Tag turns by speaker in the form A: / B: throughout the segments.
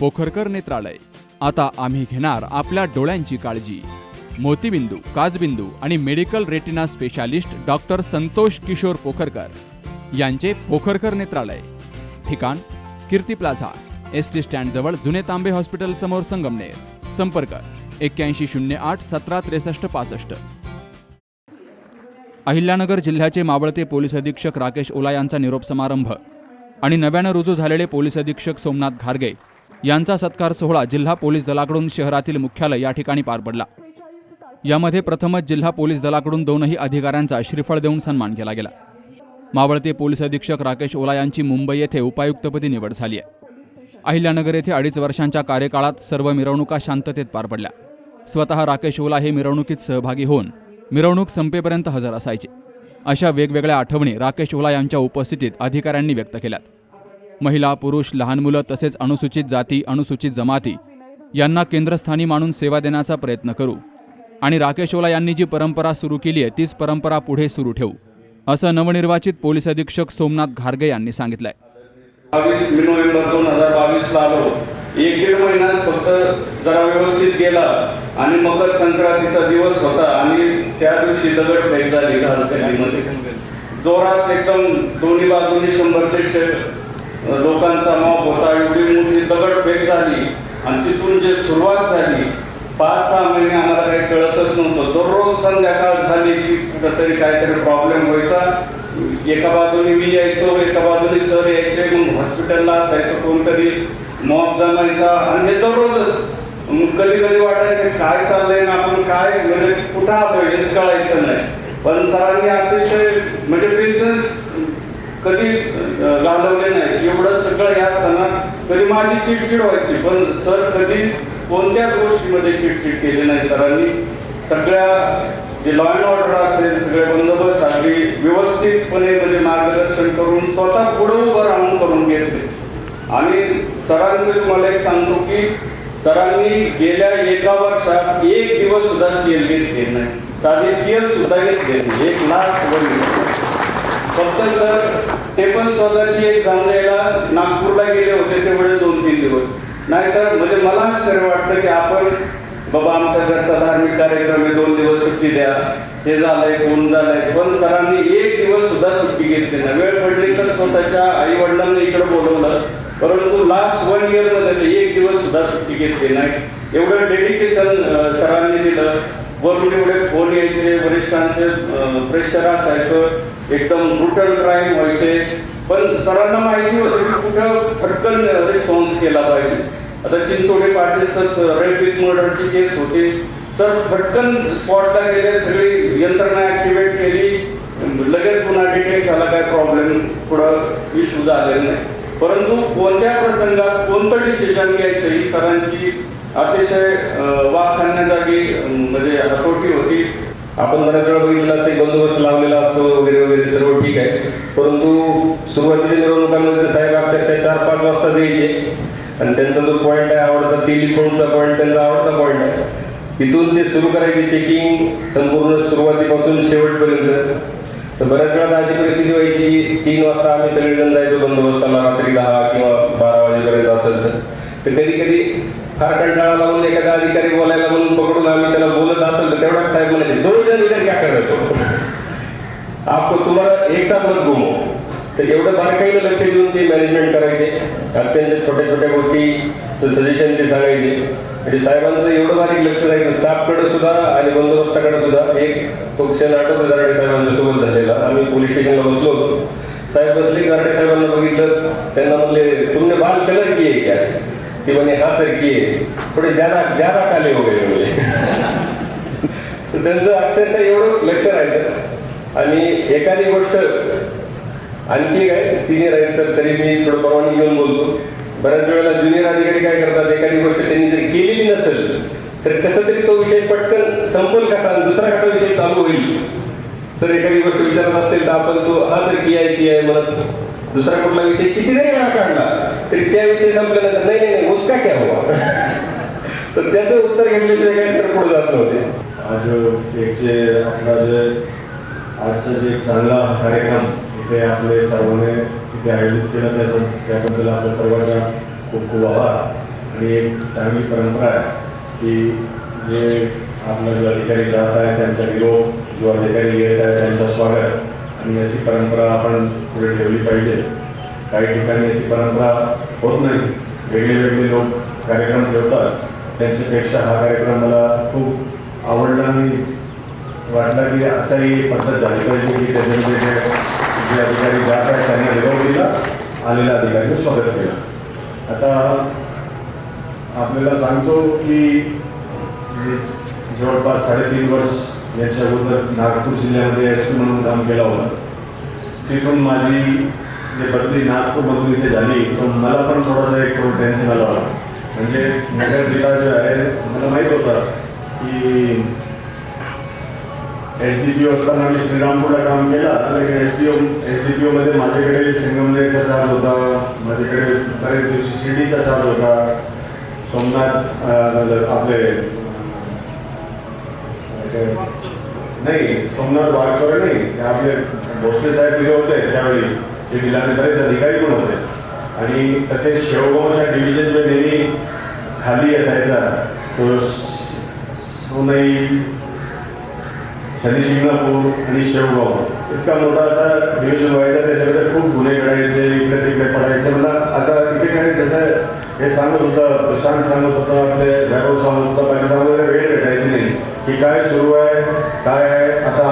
A: पोखरकर नेत्रालय. आता आम्ही घेणार आपल्या डोळ्यांची काळजी. मोतीबिंदू काजबिंदू आणि medical retina specialist doctor Santosh Kishor Pokharkar यांचे पोखरकर नेत्रालय. ठिकाण कीर्ती प्लाझा एस टी स्टँडजवळ जुने तांबे हॉस्पिटल समोर संगमनेर. संपर्क एक्क्याऐंशी शून्य आठ सतरा त्रेसष्ट पासष्ट. अहिल्यानगर जिल्ह्याचे मावळते पोलीस अधीक्षक राकेश ओला यांचा निरोप समारंभ आणि नव्यानं रुजू झालेले पोलीस अधीक्षक सोमनाथ घारगे यांचा सत्कार सोहळा जिल्हा पोलीस दलाकडून शहरातील मुख्यालय या ठिकाणी पार पडला. यामध्ये प्रथमच जिल्हा पोलीस दलाकडून दोनही अधिकाऱ्यांचा श्रीफळ देऊन सन्मान केला गेला. मावळते पोलीस अधीक्षक राकेश ओला यांची मुंबई येथे उपायुक्तपदी निवड झाली आहे. अहिल्यानगर येथे अडीच वर्षांच्या कार्यकाळात सर्व मिरवणुका शांततेत पार पडल्या. स्वतः राकेश ओला हे मिरवणुकीत सहभागी होऊन मिरवणूक संपेपर्यंत हजर असायचे. अशा वेगवेगळ्या आठवणी राकेश ओला यांच्या उपस्थितीत अधिकाऱ्यांनी व्यक्त केल्यात. महिला पुरुष लहान मुलं तसेच अनुसूचित जाती अनुसूचित जमाती यांना केंद्रस्थानी मानून सेवा देण्याचा प्रयत्न करू. आणि राकेश ओला यांनी जी परंपरा सुरू केली आहे तीच परंपरा पुढे सुरू ठेवू असं नवनिर्वाचित पोलीस अधीक्षक सोमनाथ घारगे यांनी सांगितलंय.
B: बावीस मी नोव्हेंबर दोन हजार बावीसला आलो. एक दीड महिना फक्त जरा व्यवस्थित गेला आणि मकर संक्रांतीचा दिवस होता आणि त्या दिवशी दगड फेक झाली घासगल्लीमध्ये जोरात एकदम दोन्ही बाजूनी शंभर ते लोकांचा मॉप होता एवढी मोठी दगडफेक झाली आणि तिथून जे सुरुवात झाली पाच सहा महिने आम्हाला काही कळतच नव्हतं. दररोज संध्याकाळ झाली की कुठंतरी काहीतरी प्रॉब्लेम व्हायचा. एका बाजूने मी यायचो एका बाजूने सर यायचे मग हॉस्पिटलला असायचं कोणतरी मॉब जमायचा आणि हे दररोजच. मग कधी कधी वाटायचं काय चाललंय ना आपण काय? म्हणजे कुठं आलो हेच कळायचं नाही. पण सरांनी अतिशय म्हणजे पेशन्स कधी घालवले नाही. एवढं सगळं हे असताना कधी माझी चिडचिड व्हायची पण सर कधी कोणत्याच गोष्टीमध्ये चिडचिड केली नाही सरांनी? सगळ्या जे लॉ अँड ऑर्डर असेल सगळे बंदोबस्त अगदी व्यवस्थितपणे म्हणजे मार्गदर्शन करून स्वतः पुढे उभं राहून करून घेतले. आणि सरांचं तुम्हाला एक सांगतो की सरांनी गेल्या एका वर्षात एक दिवस सुद्धा सीएल घेतले नाही. साधी सीएल सुद्धा घेतले नाही. एक लास्ट वन फक्त सर ते पण स्वतःची एक द्यायला नागपूरला गेले होते तेवढे दोन तीन दिवस. नाहीतर म्हणजे मला आश्चर्य वाटतं की आपण बाबा आमच्या घरचा धार्मिक कार्यक्रम आहे दोन दिवस सुट्टी द्या. हे झालंय कोण झालंय? पण सरांनी एक दिवस सुद्धा सुट्टी घेतली नाही. वेळ पडली तर स्वतःच्या आई वडिलांनी इकडे बोलवलं. परंतु लास्ट वन इयरमध्ये एक दिवस सुद्धा सुट्टी घेतली नाही. एवढं डेडिकेशन सरांनी दिलं. वरून एवढे फोन यायचे वरिष्ठांचे प्रेशर असायचं. एकदम ब्रुटल क्राईम व्हायचे. पण सरांना माहिती होतं की कुठं फटकन रिस्पॉन्स केला पाहिजे. आता चिंचोडे पाटीलचं रेड विथ मर्डरची केस होती. सर फटकन स्पॉटला गेले सगळी यंत्रणा ऍक्टिव्हेट केली. लगेच पुन्हा डिटेक्ट झाला काय प्रॉब्लेम पुढं इश्यू झालेला नाही. परंतु कोणत्या प्रसंगात कोणतं डिसिजन घ्यायचं ही सरांची अतिशय अं, वाखाणण्याजागी म्हणजे हतोटी होती.
C: आपण बऱ्याच वेळा बघितलं असतं बंदोबस्त लावलेला असतो वगैरे वगैरे सर्व ठीक आहे. परंतु सुरुवातीच्या मिरवणुकांमध्ये साहेब अक्षरशः चार पाच वाजता यायचे आणि त्यांचा जो पॉईंट आहे आवडता टेलिफोनचा पॉईंट त्यांचा आवडता पॉईंट आहे. तिथून ते सुरू करायचे चेकिंग संपूर्ण सुरुवातीपासून शेवटपर्यंत. तर बऱ्याच वेळा अशी परिस्थिती व्हायची की तीन वाजता आम्ही सगळेजण जायचो बंदोबस्ताला रात्री दहा किंवा बारा वाजेपर्यंत असेल तर. कधी कधी फार कंटाळा लावून एखादा अधिकारी बोलायला म्हणून पकडून आम्ही त्याला बोलत असेल तर तेवढाच साहेब म्हणायचे दोन जण इधर क्या कर आपण आपको तुम्हाला एक साथ मत घुमो तर एवढं बारकाईनं लक्ष देऊन ते मॅनेजमेंट करायचे अत्यंत छोट्या छोट्या गोष्टी सजेशन ते सांगायचे म्हणजे साहेबांचं एवढं बारीक लक्ष राहायचं स्टाफकडे सुद्धा आणि बंदोबस्ताकडे सुद्धा एक तो क्षण आठवतो साहेबांच्या सोबत झालेला आम्ही पोलीस स्टेशनला बसलो होतो साहेब बसले गारडे साहेबांना बघितलं त्यांना म्हणले तुमने बाल कलर किए क्या ती म्हणे हा सर किए थोडे ज्यादा ज्यादा काले हो गए म्हणजे त्यांचं अक्षरशः एवढं लक्ष राहायचं. आणि एखादी गोष्ट आणखी काय सिनियर आहेत सर तरी मी थोडं परवानगी घेऊन बोलतो. बऱ्याच वेळेला ज्युनियर अधिकारी काय करतात एखादी गोष्ट त्यांनी जर केलेली नसेल तर कसं तरी तो विषय पटकन संपल कसा दुसरा कसा विषय चालू होईल? सर एखादी गोष्ट विचारत असेल तर आपण तो हा सर की आहे की आहे? म्हणत दुसरा कुठला विषय किती जरी वेळा काढला तरी त्या विषयी संपल्यानंतर नाही नाही नाही उसका क्या हुआ? तर त्याचं उत्तर घेतल्याशिवाय काही सर पुढे जात नव्हते.
D: आज एक जे आपला जे आजचा जे चांगला कार्यक्रम इथे आपले सर्वांनी इथे आयोजित केला त्याचं त्याबद्दल आपल्या सर्वांचा खूप खूप आभार. आणि एक चांगली परंपरा आहे की जे आपला जो अधिकारी जात आहे त्यांचा विरोध जो अधिकारी येत आहे त्यांचा स्वागत. आणि अशी परंपरा आपण पुढे ठेवली पाहिजे. काही ठिकाणी अशी परंपरा होत नाही. वेगळे वेगळे लोक कार्यक्रम ठेवतात. त्यांच्यापेक्षा हा कार्यक्रम मला खूप आवडला आणि वाटलं की असाही पद्धत झाली पाहिजे की त्याच्यामध्ये जे जे अधिकारी जात आहेत त्यांना निरोप दिला आलेल्या अधिकाऱ्यांनी स्वागत केलं. आता आपल्याला सांगतो की जवळपास साडेतीन वर्ष यांच्या अगोदर नागपूर जिल्ह्यामध्ये एस पी म्हणून काम केलं होतं. तिथून माझी जे बदली नागपूरमधून इथे झाली तो मला पण थोडासा एक थोडं टेन्शन आलं होतं. म्हणजे नगर जिल्हा जो आहे मला माहीत होतं की एस डी पी ओ असताना मी श्रीरामपूरला काम केला. तर S D O S D P ओमध्ये माझ्याकडे संगमनेरचा चार्ज होता. माझ्याकडे बरेच दिवशी शिर्डीचा चार्ज होता. सोमनाथ आपले नाही सोमनाथ वाघचोरे नाही. ते आपले भोसले साहेब तिथे होते त्यावेळी. ते जिल्ह्याने बरेच अधिकारी पण होते. आणि तसेच शेवगावच्या डिव्हिजनच्या नेहमी खाली असायचा. तो सोनई शनी शिंगणापूर आणि शेवगाव इतका मोठा असा डिव्हिजन व्हायचा त्याच्यामध्ये खूप गुन्हे घडायचे इकडे तिकडे पडायचे. मला आता इथे काय जसं हे सांगत होतं प्रशांत सांगत होतं आपले वैभव सांगत होता बाकी सांगत वेळ नाही. की काय सुरू आहे काय आहे आता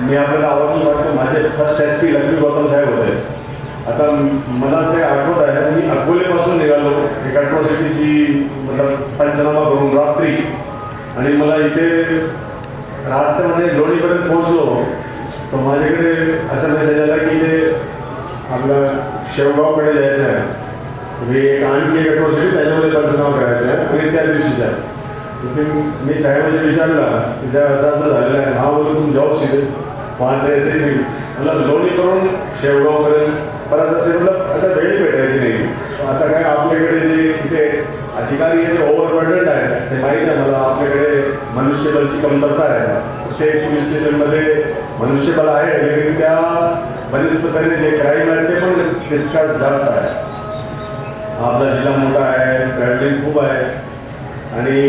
D: मी आपल्याला आवर्जून सांगतो माझे first S P Lakshmi Gautam साहेब होते. आता मला ते आठवत आहे मी अकोलेपासून निघालो एक अट्रॉसिटीची मतलब पंचनामा करून रात्री. आणि मला इथे रास्त्यामध्ये लोणीपर्यंत पोहोचलो. तर माझ्याकडे असा मेसेज आला की ते आपलं शेवगावकडे जायचं आहे. म्हणजे एक आणखी एक अट्रॉसिटी त्याच्यामध्ये पंचनामा करायचं आहे. आणि त्या दिवशीच आहे. तिथे मी साहेबाशी विचारला की साहेब असं असं झालेलं आहे. हा बोलतो तुम्ही जॉब शिकेल पाच ऐसे मी मला लोणी करून शेवगावपर्यंत परत असे म्हटलं आता वेळ भेटायची नाही. आता काय आपल्याकडे जे इथे अधिकारी आहे ते ओव्हरबर्डन आहे ते माहीत आहे मला आपल्याकडे मनुष्यबलची कमतरता आहे. ते पोलीस स्टेशनमध्ये मनुष्यबल आहे लेकिन त्या बनिष्ठपणे जे क्राईम आहे ते पण तितकाच जास्त आहे. आपला जिल्हा मोठा आहे गाईडलाईन खूप आहे. आणि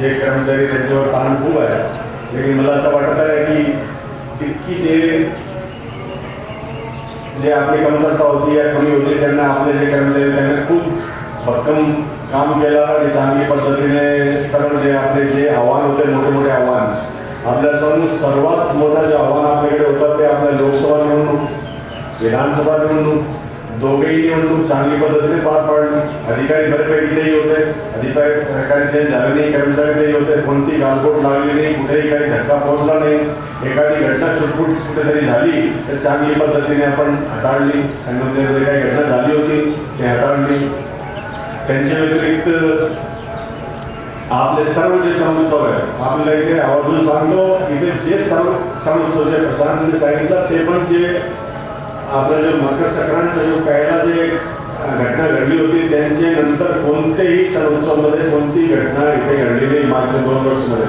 D: जे कर्मचारी त्यांच्यावर ताण खूप आहे. लेकिन मला असं वाटत आहे की इतकी जे जे आपली कमतरता होती या कमी होती त्यांना आपले जे कर्मचारी त्यांना खूप भक्कम काम केलं आणि चांगली पद्धतीने सर्व जे आपले जे आव्हान होते मोठे मोठे आव्हान आपल्यासमोर सर्वात मोठं जे आव्हान आपल्याकडे होतं ते आपल्या लोकसभा निवडणूक विधानसभा निवडणूक दोघेही निवडणूक चांगली पद्धतीने पार पाडली. अधिकारी बऱ्यापैकी तेही होते. अधिकारी अधिकारी चेंज झाले नाही कर्मचारी तेही होते. कोणती गालबोट लागली नाही कुठेही काही धक्का पोहोचला नाही. एखादी घटना छुटपुट कुठेतरी झाली तर चांगली पद्धतीने आपण हाताळली. संगमनेरमध्ये काही घटना झाली होती ते हाताळली. त्यांच्या व्यतिरिक्त आपले सर्व जे सणोत्सव आहे आपल्याला इथे आवाजून सांगतो इथे जे सर्व सण उत्सव जे प्रशांतने सांगितलं ते पण जे आपलं जे मकर संक्रांतचा जो पहिला जे घटना घडली होती त्यांचे नंतर कोणतेही सण उत्सवमध्ये कोणती घटना इथे घडली नाही मागच्या दोन वर्षमध्ये.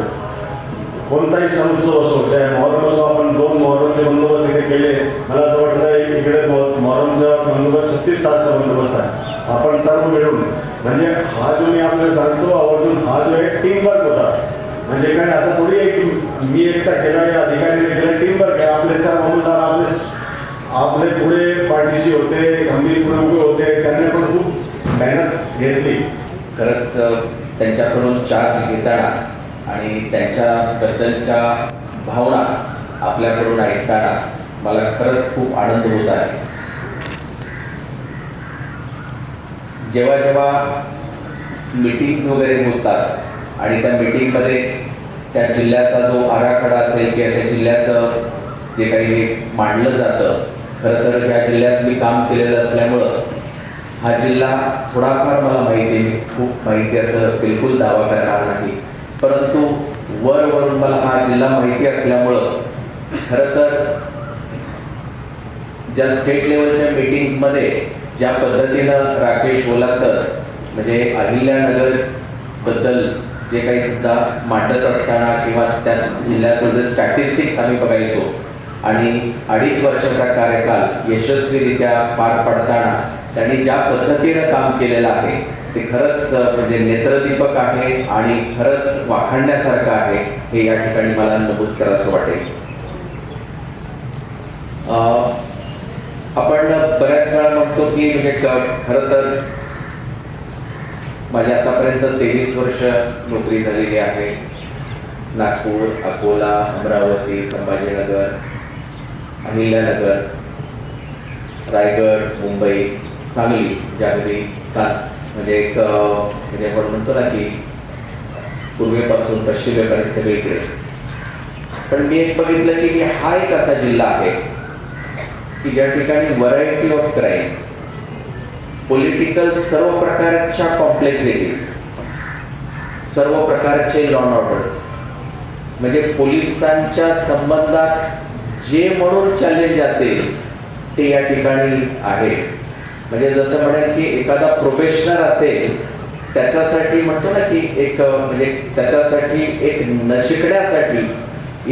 D: कोणताही सण उत्सव असो चाहे मोहरम असो आपण दोन मोहरमचे बंदोबस्त इथे केले मला असं वाटतं इकडे मोहरमचा बंदोबस्त छत्तीस तासचा बंदोबस्त आहे. आपण सर्व मिळून म्हणजे हा जो मी आपल्याला सांगतो आवर्जून हा जो आहे टीम वर्क होता. म्हणजे काय असं थोडी आहे की मी एकटा केला या अधिकाऱ्याने केला टीम वर्क आहे. आपले सर्व अंमलदार आपले पुढे पाठीशी होते गंभीर पुढे उभे होते त्यांनी पण खूप मेहनत घेतली.
E: खरंच त्यांच्याकडून चार्ज घेताना आणि त्यांच्याबद्दलच्या भावना आपल्याकडून ऐकताना मला खरंच खूप आनंद होत आहे. जेव्हा जेव्हा मीटिंग्स वगैरे होतात आणि त्या मीटिंगमध्ये त्या जिल्ह्याचा जो आराखडा असेल किंवा त्या जिल्ह्याचं जे काही मांडलं जातं खरं तर या जिल्ह्यात मी काम केलेलं असल्यामुळं हा जिल्हा थोडाफार मला माहिती आहे खूप माहिती असं बिलकुल दावा करणार नाही. परंतु वर वरून मला हा जिल्हा माहिती असल्यामुळं खरं तर ज्या स्टेट लेवलच्या मीटिंग्समध्ये ज्या पद्धतीनं राकेश ओला सर म्हणजे अहिल्यानगरबद्दल जे काही सुद्धा मांडत असताना किंवा त्या जिल्ह्याचं जे स्टॅटिस्टिक्स आम्ही बघायचो आणि अडीच वर्षाचा कार्यकाल यशस्वीरित्या पार पडताना त्यांनी ज्या पद्धतीनं काम केलेलं आहे ते खरंच म्हणजे नेत्रदीपक आहे आणि खरंच वाखाणण्यासारखं आहे हे या ठिकाणी मला नमूद करावं वाटेल. आपण बऱ्याच वेळा म्हणतो की म्हणजे खरं तर माझी आतापर्यंत तेवीस वर्ष नोकरी झालेली आहे. नागपूर अकोला अमरावती संभाजीनगर अहिल्यानगर रायगड मुंबई सांगली ज्यामध्ये म्हणजे एक म्हणजे आपण म्हणतो ना की पूर्वेपासून पश्चिमेपर्यंत सगळीकडे पण मी एक बघितलं की मी हा एक असा जिल्हा आहे की ज्या ठिकाणी व्हरायटी ऑफ क्राईम पॉलिटिकल सर्व प्रकारच्या कॉम्प्लेक्सिटीज सर्व प्रकारचे लॉ ऑर्डर्स म्हणजे पोलिसांच्या संबंधात जे म्हणून चॅलेंज असेल ते या ठिकाणी आहे. म्हणजे जसं म्हणेल की एखादा प्रोफेशनल असेल त्याच्यासाठी म्हणतो ना की एक म्हणजे त्याच्यासाठी एक न शिकण्यासाठी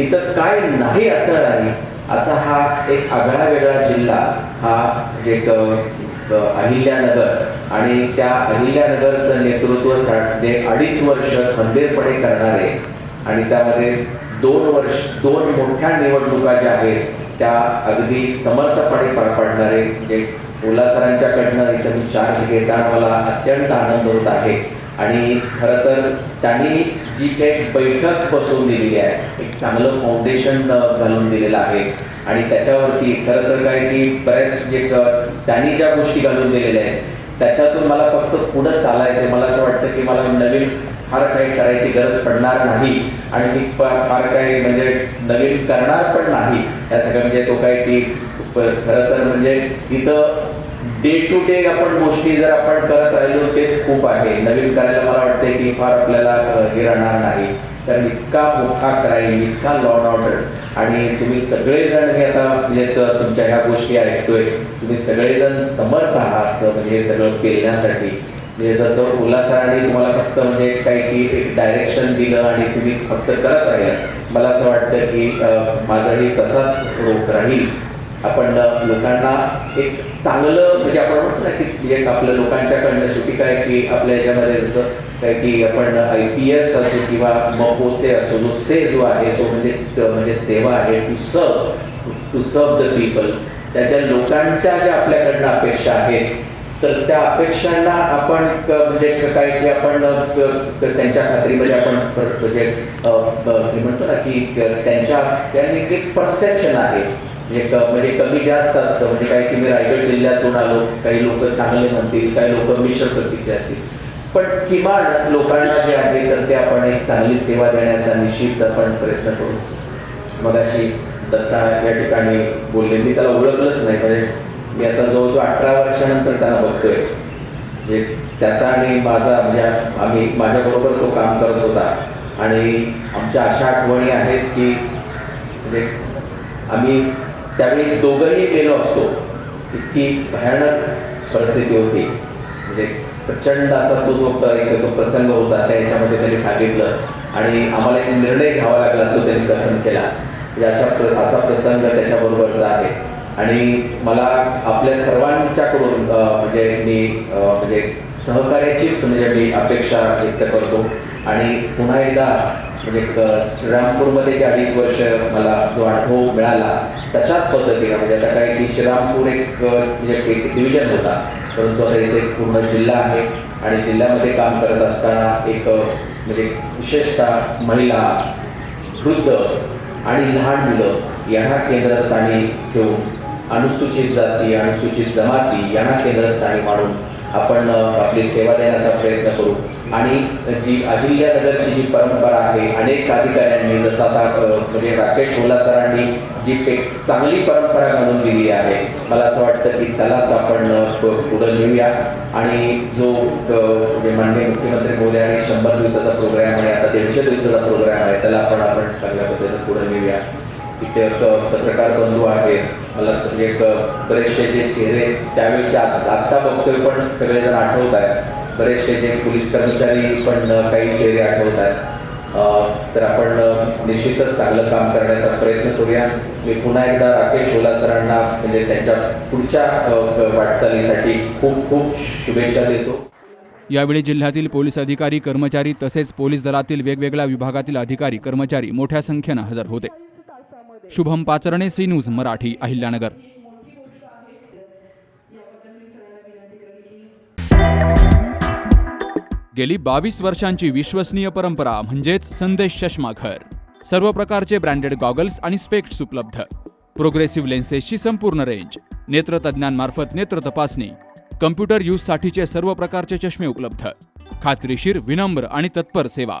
E: इथं काय नाही असं नाही असा हा एक आगळा वेगळा जिल्हा हा एक अहिल्यानगर आणि त्या अहिल्यानगरचं नेतृत्व जे अडीच वर्ष खंबीरपणे करणारे आणि त्यामध्ये दोन वर्ष दोन मोठ्या निवडणुका ज्या आहेत त्या अगदी समर्थपणे पार पाडणारे म्हणजे ओला सरांच्याकडनं इथं मी चार्ज घेताना मला अत्यंत आनंद होत आहे. आणि खरं तर त्यांनी जी काही बैठक बसवून दिलेली आहे एक चांगलं फाउंडेशन घालून दिलेलं आहे. आणि त्याच्यावरती खरं तर काय की बऱ्याच म्हणजे, जे त्यांनी ज्या गोष्टी घालून दिलेल्या आहेत त्याच्यातून मला फक्त पुढं चालायचं मला असं वाटतं की मला नवीन फार काही करायची गरज पडणार नाही आणि मी फार काही म्हणजे नवीन करणार पण नाही. या सगळं म्हणजे तो काही ती खरं तर म्हणजे इथं डे टू डे आपण गोष्टी जर आपण करत राहिलो तेच खूप आहे. नवीन करायला मला वाटते की फार आपल्याला हे राहणार नाही. कारण इतका मोठा क्राईम इतका लॉ ऑर्डर आणि तुम्ही सगळेजण हे आता म्हणजे तुमच्या ह्या गोष्टी ऐकतोय. तुम्ही सगळेजण समर्थ आहात म्हणजे हे सगळं पेलण्यासाठी म्हणजे जसं उल्हास सरांनी तुम्हाला फक्त म्हणजे काही की एक डायरेक्शन दिलं आणि तुम्ही फक्त करत राहिला मला असं वाटतं की माझाही तसाच रोख राहील. आपण लोकांना एक चांगलं म्हणजे आपण म्हणतो ना की एक आपल्या लोकांच्याकडनं शेवटी काय की आपल्या याच्यामध्ये जसं काय की आपण आय पी एस असो किंवा मपोसे असो जो से जो आहे तो म्हणजे म्हणजे सेवा आहे to serve to serve the people त्याच्या लोकांच्या ज्या आपल्याकडनं अपेक्षा आहेत तर त्या अपेक्षांना आपण म्हणजे काय की आपण त्यांच्या खात्रीमध्ये आपण म्हणजे म्हणतो ना की त्यांच्या त्यांनी एक परसेप्शन आहे. म्हणजे म्हणजे कमी जास्त असतं. म्हणजे काय की मी रायगड जिल्ह्यातून आलो काही लोक चांगले म्हणतील काही लोक मिश्र प्रतीचे असतील पण किमान लोकांना जे आहे तर ते आपण एक चांगली सेवा देण्याचा निश्चित आपण प्रयत्न करू. मग अशी दत्ता या ठिकाणी बोलले मी त्याला ओळखलंच नाही. म्हणजे मी आता जवळजवळ अठरा वर्षानंतर त्यांना बघतोय. म्हणजे त्याचा आणि माझा म्हणजे आम्ही माझ्याबरोबर तो काम करत होता. आणि आमच्या अशा आठवणी आहेत की म्हणजे आम्ही त्यावेळी दोघंही गेलो असतो. इतकी भयानक परिस्थिती होती. म्हणजे प्रचंड असा तो जो एक तो प्रसंग होता त्या याच्यामध्ये त्यांनी सांगितलं. आणि आम्हाला एक निर्णय घ्यावा लागला तो त्यांनी कथन केला. म्हणजे अशा प्र- असा प्रसंग त्याच्याबरोबरचा आहे. आणि मला आपल्या सर्वांच्याकडून म्हणजे मी म्हणजे सहकार्याचीच म्हणजे मी अपेक्षा व्यक्त करतो. आणि पुन्हा एकदा म्हणजे श्रीरामपूरमध्ये जे अडीच वर्ष मला जो अनुभव मिळाला तशाच पद्धतीनं म्हणजे आता काय की श्रीरामपूर एक म्हणजे एक डिव्हिजन होता. परंतु आता इथे एक पूर्ण जिल्हा आहे आणि जिल्ह्यामध्ये काम करत असताना एक म्हणजे विशेषतः महिला वृद्ध आणि लहान मुलं यांना केंद्रस्थानी ठेवून अनुसूचित जाती अनुसूचित जमाती यांना केंद्रस्थानी मांडून आपण आपली सेवा देण्याचा प्रयत्न करू. आणि जी अहिल्यानगरची जी परंपरा आहे अनेक अधिकाऱ्यांनी जसं आता म्हणजे राकेश ओला सरांनी जी एक चांगली परंपरा घालून दिली आहे मला असं वाटतं की त्यालाच आपण पुढं घेऊया आणि जो म्हणजे माननीय मुख्यमंत्री महोदयांनी शंभर दिवसाचा प्रोग्राम आहे आता दीडशे दिवसाचा प्रोग्राम आहे त्याला आपण आपण चांगल्या पद्धतीने पुढं घेऊया तिथे एक पत्रकार बंधू आहेत. मला म्हणजे एक बरेचसे जे चेहरे त्यावेळेचे आत्ता बघतोय पण सगळेजण आठवत आहेत. बरेचसे जे पोलीस कर्मचारी पण काही चेहरे आठवत आहेत. तर आपण निश्चितच चांगलं काम करण्याचा प्रयत्न करूया. मी पुन्हा एकदा राकेश ओला सरांना म्हणजे त्यांच्या पुढच्या वाटचालीसाठी खूप खूप शुभेच्छा देतो.
A: यावेळी जिल्ह्यातील पोलीस अधिकारी कर्मचारी तसेच पोलीस दलातील वेगवेगळ्या विभागातील अधिकारी कर्मचारी मोठ्या संख्येनं हजर होते. Shubham Pacharne C news Marathi Ahilyanagar. गेली बावीस वर्षांची विश्वसनीय परंपरा म्हणजेच संदेश चष्मा घर. सर्व प्रकारचे ब्रँडेड गॉगल्स आणि स्पेक्ट्स उपलब्ध. प्रोग्रेसिव्ह लेन्सेसची संपूर्ण रेंज नेत्रतज्ञांमार्फत नेत्र तपासणी कम्प्युटर यूजसाठीचे सर्व प्रकारचे चष्मे उपलब्ध. खात्रीशीर विनम्र आणि तत्पर सेवा.